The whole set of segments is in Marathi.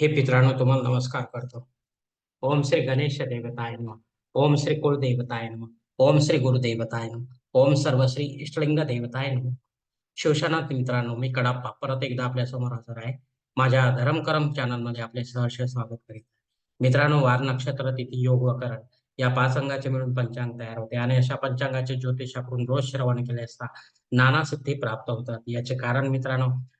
हे मित्रांनो तुम्हाला नमस्कार करतो. ओम श्री गणेश देवताय नम. ओम श्री कुलदेवताय नम. ओम श्री गुरुदेवताय नम. ओम सर्वश्री इष्टलिंग देवताय नम. शिवशनाथ मित्रांनो मी कडाप्पा परत एकदा आपल्यासमोर हजर आहे. माझ्या धर्मकरम चॅनलमध्ये आपले सहर्ष स्वागत करीत मित्रांनो वार नक्षत्र तिथी योग व करण या पाच अंगाचे मिळून पंचांग तयार होते आणि अशा पंचांगाचे ज्योतिषाकडून रोज श्रवण केले असता नाना सिद्धी प्राप्त होतात. याचे कारण मित्रांनो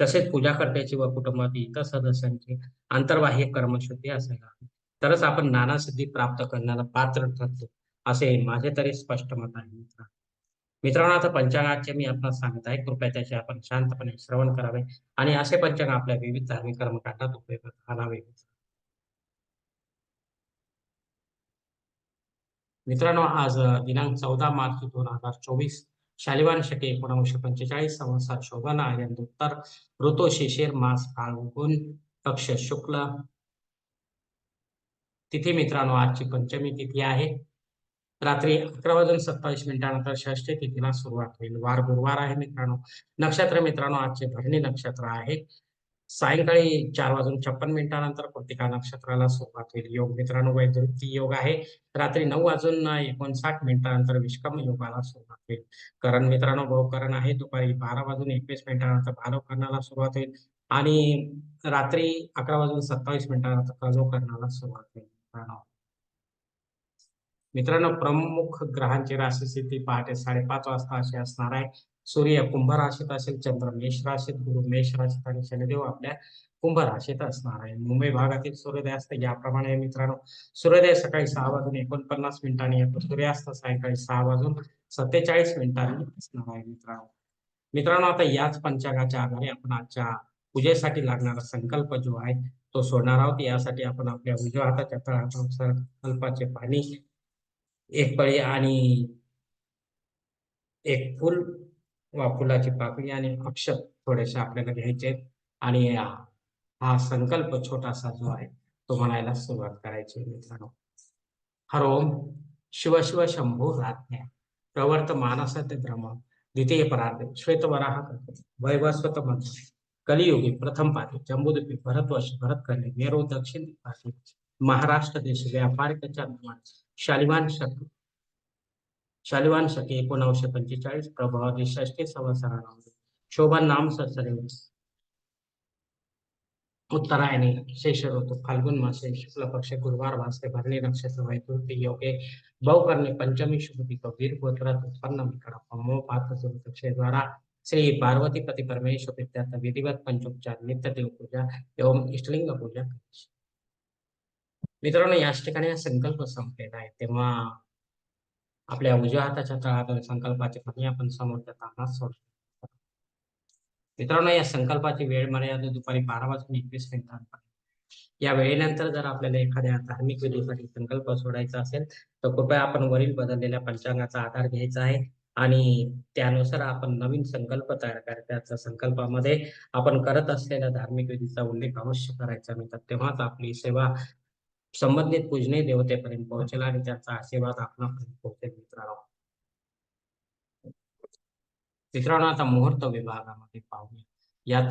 तसेच पूजाकर्त्याची व कुटुंबातील इतर सदस्यांची आंतरबाह्य कर्मशुद्धी असायला हवी. तरच आपण नाना सिद्धी प्राप्त करण्याला पात्र ठरतो असे माझे तरी स्पष्ट मत आहे मित्र. मित्रांनो आता पंचांगाचे मी आपण सांगत आहे कृपया त्याचे आपण शांतपणे श्रवण करावे आणि असे पंचांग आपल्या विविध धार्मिक कर्मकांडात उपयोगात आणावे मित्रांनो आज दिनांक चौदा मार्च दोन हजार चोवीस शालिवान शके एकोणीसशे पंचेचाळीस संवत्सर शोभना यांत उत्तर ऋतू शिशिर मास फाल्गुन पक्ष शुक्ल. तिथी मित्रांनो आजची पंचमी तिथी आहे. रात्री अकरा वाजून सत्तावीस मिनिटानंतर षष्ठी तिथीला सुरुवात होईल. वार गुरुवार आहे मित्रांनो. नक्षत्र मित्रांनो आजचे भरणी नक्षत्र आहे. सायंकाळी चार वाजून छप्पन मिनिटानंतर कृतिका नक्षत्राला सुरुवात होईल. योग मित्रांनो वैद्युती योग आहे. रात्री नऊ वाजून एकोणसाठ मिनिटानंतर विश्कम योगाला सुरुवात होईल. करण मित्रांनो बहुकरण आहे. दुपारी बारा वाजून एकवीस मिनिटानंतर भालवकरणाला सुरुवात होईल. आणि रात्री अकरा वाजून सत्तावीस मिनिटानंतर कजो सुरुवात होईल. मित्रांनो. मित्रांनो प्रमुख ग्रहांची राशी स्थिती पहाटे साडेपाच वाजता अशी असणार आहे. सूर्य कुंभ राशीत असेल चंद्र मेष राशीत गुरु मेष राशीत आणि शनिदेव आपल्या कुंभ राशीत असणार आहे. मुंबई भागातील सूर्योदयास्त याप्रमाणे मित्रांनो. सूर्योदय सकाळी सहा वाजून एकोणपन्नास मिनिटांनी येतो. सूर्यास्त सायंकाळी सहा वाजून सत्तेचाळीस मिनिटांनी असणार आहे मित्रांनो. मित्रांनो आता याच पंचांगाच्या आधारे आपण आजच्या पूजेसाठी लागणारा संकल्प जो आहे तो सोडणार आहोत. यासाठी आपण आपल्या उजव्या हाताच्या तळहातानुसार संकल्पाचे पाणी एक पळी आणि एक फुल वा फुलाची पाकळी आणि अक्षर थोडेसे आपल्याला घ्यायचे आहेत. आणि हा संकल्प छोटासा जो आहे तो म्हणायला सुरुवात करायची मित्रांनो हरोम शिव शिव शंभू राज्ञा प्रवर्त मानसते ब्रह्म द्वितीय परार्थ श्वेतवराह वैवस्वत मंत्र कलियुगी प्रथम पाठी जम्बूद्वीपी भरतवर्ष भरत करणे नेहरू दक्षिण पाठी महाराष्ट्र देश व्यापारिकच्या शालिमान शत्रू शालिवान शके एकोणीसशे पंचेचाळीस प्रभाव षष्टी संवत्सरामध्ये शोभा नाम सत्सरे. उत्तरायणी शेष ऋतु फाल्गुन मासे शुक्ल पक्ष गुरुवार भासते भरणी नक्षत्र वैतुर्ती योगे बहुकर्णे पंचमी शुभती वीर गोत्रात उत्पन्न विकड मो पात्र द्वारा श्री पार्वती पती परमेश्वर विद्यार्थ विधिवत पंचोपचार नित्य देव पूजा एवं इष्टलिंग पूजा. मित्रांनो याच ठिकाणी हा संकल्प संपलेला आहे. तेव्हा आपल्या उजव्या हाताच्या तळहात संकल्पाचे पाणी आपण समोर जाताना सोडतो मित्रांनो या संकल्पाची वेळ मर्यादा दुपारी बारा वाजून एकवीस मिनिटांपर्यंत या वेळेनंतर जर आपल्याला एखाद्या धार्मिक विधीसाठी संकल्प सोडायचा असेल तर कृपया आपण वरील बदललेल्या पंचांगाचा आधार घ्यायचा आहे आणि त्यानुसार आपण नवीन संकल्प तयार करायचा संकल्पामध्ये आपण करत असलेल्या धार्मिक विधीचा उल्लेख अवश्य करायचा. मिळतात तेव्हाच आपली सेवा संबंधित पूजनीय देवतेपर्यंत पोहोचेल आणि त्याचा आशीर्वाद आपणापर्यंत पोहोचेल मित्रांनो. मित्रांनो आता मुहूर्त विभागामध्ये पाहूया. यात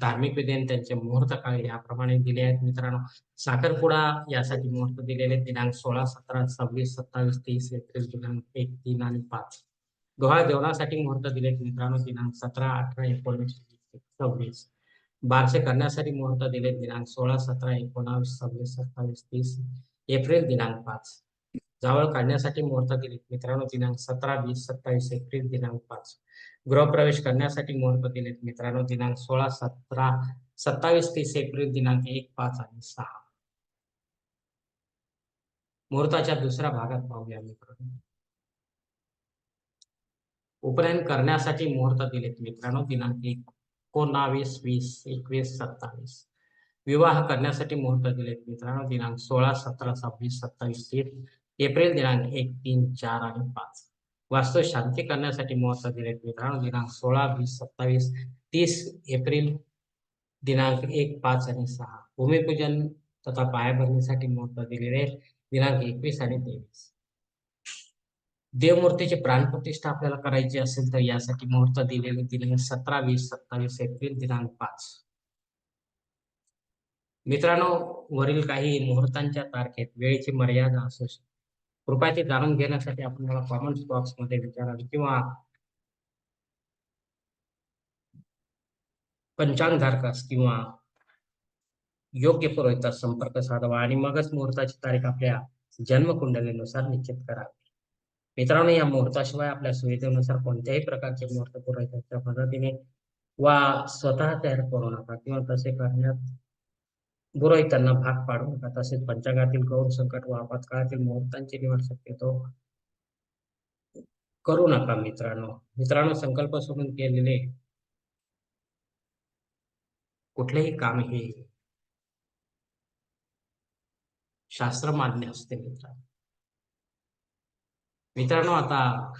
धार्मिक विधी त्यांचे मुहूर्त काळ याप्रमाणे दिले आहेत मित्रांनो. साखरपुडा यासाठी मुहूर्त दिलेले दिनांक सोळा सतरा सव्वीस सत्तावीस तीस एकतीस दिनांक एक तीन आणि पाच. डोहाळ जेवणासाठी मुहूर्त दिलेत मित्रांनो. दिनांक सतरा अठरा एकोणीस सव्वीस. बारसे करण्यासाठी मुहूर्त दिलेत. दिनांक सोळा सतरा एकोणावीस सव्वीस सत्तावीस तीस एप्रिल दिनांक पाच. जावळ काढण्यासाठी मुहूर्त दिले मित्रांनो दिनांक सतरा वीस सत्तावीस एप्रिल दिनांक पाच. गृहप्रवेश करण्यासाठी मुहूर्त दिले मित्रांनो दिनांक सोळा सतरा सत्तावीस तीस एप्रिल दिनांक एक पाच आणि सहा. मुहूर्ताच्या दुसऱ्या भागात पाहूया मित्रांनो. उपनयन करण्यासाठी मुहूर्त दिलेत. मित्रांनो दिनांक एक एकोणावीस वीस एकवीस सत्तावीस. विवाह करण्यासाठी मुहूर्त दिलेत मित्रांनो. दिनांक सोळा सतरा सव्वीस सत्तावीस तीस. एप्रिल दिनांक एक तीन चार आणि पाच. वास्तू शांती करण्यासाठी मुहूर्त दिलेत मित्रांनो. दिनांक सोळा वीस सत्तावीस तीस एप्रिल दिनांक एक पाच आणि सहा. भूमिपूजन तथा पायाभरणीसाठी मुहूर्त दिलेले आहेत. दिनांक एकवीस आणि तेवीस. देवमूर्तीची प्राणप्रतिष्ठा आपल्याला करायची असेल तर यासाठी मुहूर्त दिलेले दिले सतरा वीस सत्तावीस एप्रिल दिनांक पाच. मित्रांनो वरील काही मुहूर्तांच्या तारखेत वेळेची मर्यादा असू शकते. कृपया ते जाणून घेण्यासाठी आपण मला कॉमेंट बॉक्समध्ये विचाराल किंवा पंचांगधारकास किंवा योग्य पुरोहितास संपर्क साधावा आणि मगच मुहूर्ताची तारीख आपल्या जन्मकुंडलीनुसार निश्चित करावी मित्रांनो या मुहूर्ताशिवाय आपल्या सुविधेनुसार कोणत्याही प्रकारचे मुहूर्त पुरोहिताच्या मदतीने वा स्वतः तयार करू नका किंवा तसे करण्यात पुरोहितांना भाग पाडू नका. तसेच पंचांगातील गौर संकट व आपत्काळातील मुहूर्तांची निवड शक्यतो करू नका मित्रांनो. मित्रांनो संकल्प सोडून केलेले कुठलेही काम हे शास्त्र मान्य असते मित्रांनो. मित्रांनो आता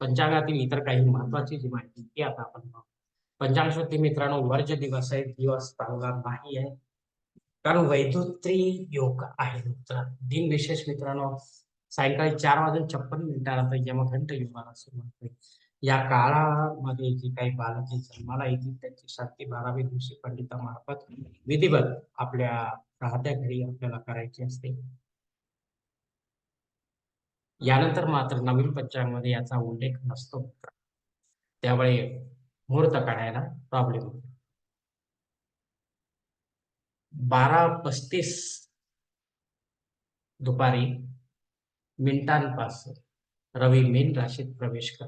पंचांगातील इतर काही महत्वाची जी माहिती ती आता आपण पाहू. पंचांग शुद्धी मित्रांनो वर्ज दिवस आहे. दिवस चांगला नाही आहे. कारण वैधोत्री योग आहे मित्रांनो दिन विशेष मित्रांनो सायंकाळी चार वाजून छप्पन मिनिटाला तर यमघंट युगाला सुरुवात होईल. या काळामध्ये जी काही बालके जन्माला येतील त्यांची शांती बारावी दिवशी पंडितामार्फत विधिवत आपल्या राहत्या घरी आपल्याला करायची असते. यानंतर मात्र नवीन पंचांगमध्ये याचा उल्लेख नसतो. त्यामुळे मुहूर्त काढायला प्रॉब्लेम होतो. बारा पस्तीस दुपारी मिनिटांपासून रवी मीन राशीत प्रवेश कर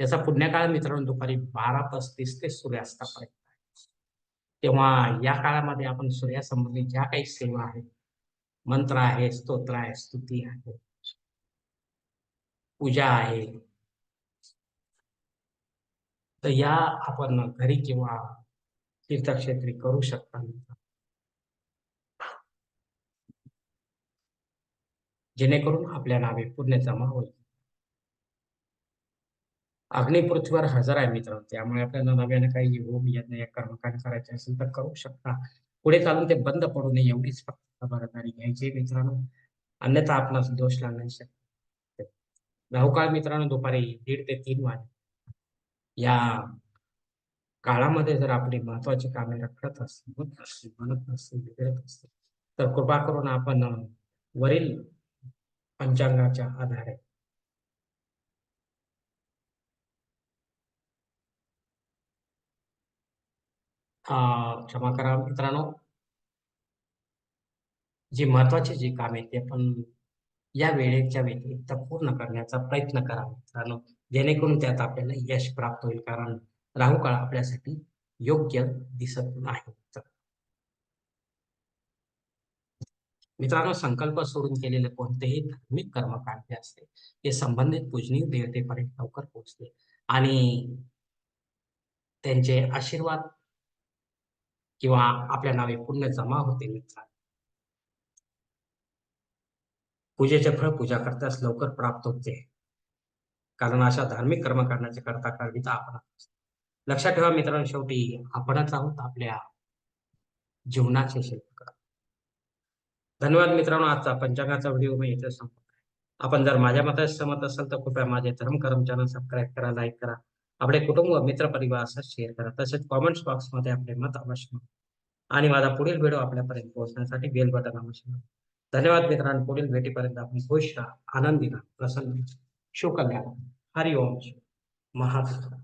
त्याचा पुण्यकाळ मित्रांनो दुपारी बारा पस्तीस ते सूर्यास्तापर्यंत आहे. तेव्हा या काळामध्ये आपण सूर्यासंबंधित ज्या काही सेवा आहेत मंत्र आहे स्तोत्र आहे स्तुती आहे पूजा आहे. तर या आपण घरी किंवा तीर्थक्षेत्री करू शकता. जेणेकरून आपल्या नावे पुण्य जमा होईल. अग्निपृथ्वीवर हजर आहे मित्र. त्यामुळे आपल्याला नव्याने काही होम यज्ञ या कर्मकांड करायचे असेल तर करू शकता. पुढे चालून ते बंद पडू नये एवढीच फक्त खबरदारी घ्यायची मित्रांनो. अन्यथा आपणास दोष लागण्याची शक्य राहुकाळ मित्रांनो दुपारी दीड ते तीन वाजे. या काळामध्ये जर आपली महत्वाची कामे रखडत असतील होत असतील म्हणत असतील बिघडत असतील तर कृपा करून आपण वरील पंचांगाच्या आधारे क्षमा करा मित्रांनो. जी महत्वाची जी कामे ते आपण या वेळेच्या व्यतिरिक्त पूर्ण करण्याचा प्रयत्न करा मित्रांनो जेणेकरून त्यात आपल्याला यश प्राप्त होईल. कारण राहू काळ आपल्यासाठी योग्य दिसत नाही. मित्रांनो संकल्प सोडून केलेले कोणतेही धार्मिक कर्मकांड असते ते संबंधित पूजनीय देवतेपर्यंत लवकर पोहोचते. आणि त्यांचे आशीर्वाद किंवा आपल्या नावे पुण्य जमा होते मित्र पूजेचे फळ पूजा करताच लवकर प्राप्त होते. कारण अशा धार्मिक कर्मकांडाचे करता करता आपण लक्षात ठेवा मित्रांनो शेवटी आपणच आहोत आपल्या जीवनाचे शिल्पकार. धन्यवाद मित्रांनो आजचा पंचांगाचा व्हिडिओ मी इथे संपत आपण जर माझ्या मताशी सहमत असाल तर कृपया माझे धर्म कर्म चॅनल सबस्क्राईब करा लाईक करा. आपले कुटुंब मित्र परिवार असं शेअर करा. तसेच कॉमेंट्स बॉक्समध्ये आपले मत अवश्य आणि माझा पुढील व्हिडिओ आपल्यापर्यंत पोहोचण्यासाठी बेल बटन अवश्य धन्यवाद मित्रांनो. पुढील भेटीपर्यंत आपण खुश राहा आनंदी राहा प्रसन्न शिवकल्याण हरिओम महादेव